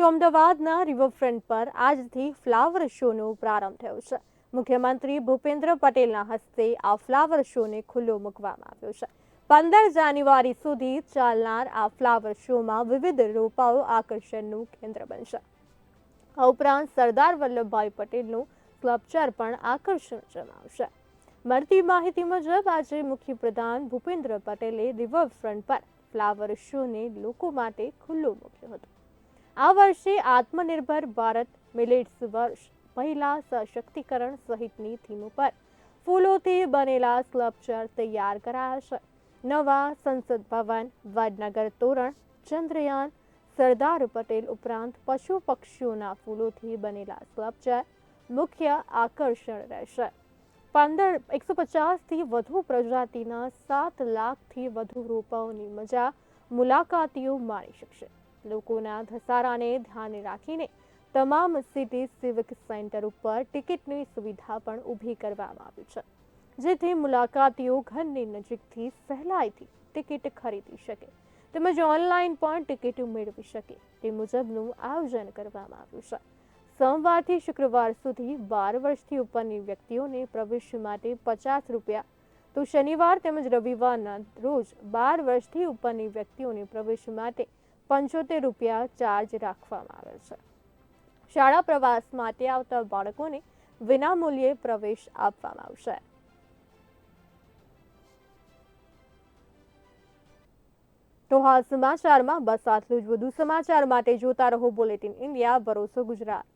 તો અમદાવાદના રિવરફ્રન્ટ પર આજથી ફ્લાવર શોનો પ્રારંભ થયો છે. મુખ્યમંત્રી ભૂપેન્દ્ર પટેલના હસ્તે આ ફ્લાવર શોને ખુલ્લો મૂકવામાં આવ્યો છે. પંદર જાન્યુઆરી સુધી ચાલનાર આ ફ્લાવર શોમાં વિવિધ રોપાઓ આકર્ષણનું કેન્દ્ર બનશે. આ ઉપરાંત સરદાર વલ્લભભાઈ પટેલનું સ્કલ્પચર પણ આકર્ષણ જમાવશે. મળતી માહિતી મુજબ આજે મુખ્યપ્રધાન ભૂપેન્દ્ર પટેલે રિવરફ્રન્ટ પર ફ્લાવર શોને લોકો માટે ખુલ્લો મૂક્યો હતો. આ વર્ષે આત્મનિર્ભર ભારત મિલેટ્સ વર્ષ મહિલા સશક્તિકરણ સહિતની થીમ ઉપર ફૂલોથી બનેલા સ્કલ્પચર તૈયાર કરાયા છે નવા સંસદ ભવન, વડનગર તોરણ, ચંદ્રયાન, સરદાર પટેલ ઉપરાંત પશુ પક્ષીઓના ફૂલોથી બનેલા સ્કલ્પચર મુખ્ય આકર્ષણ રહેશે. પંદર, એકસો પચાસથી વધુ પ્રજાતિના સાત લાખથી વધુ રોપાઓની મજા મુલાકાતીઓ માણી શકશે. લોકોના ધસારાને ધ્યાને રાખીને તમામ સિટી સિવિક સેન્ટર ઉપર ટિકિટની સુવિધા પણ ઊભી કરવામાં આવી છે. જેથી મુલાકાતીઓ ઘરની નજીકથી સહેલાઈથી ટિકિટ ખરીદી શકે તેમજ ઓનલાઈન પણ ટિકિટ મેળવી શકે તે મુજબનું આયોજન કરવામાં આવ્યું છે. સોમવારથી શુક્રવાર સુધી બાર વર્ષથી ઉપરની વ્યક્તિઓને પ્રવેશ માટે પચાસ રૂપિયા તો શનિવાર તેમજ રવિવારના રોજ બાર વર્ષથી ઉપરની વ્યક્તિઓને પ્રવેશ માટે પંચોતેર રૂપિયા ચાર્જ રાખવામાં આવે છે. શાળા પ્રવાસ માટે આવતા બાળકોને વિનામૂલ્યે પ્રવેશ આપવામાં આવશે. તો હાલ સમાચારમાં બસ આટલું જ. વધુ સમાચાર માટે જોતા રહો બુલેટિન ઇન્ડિયા ભરોસો ગુજરાત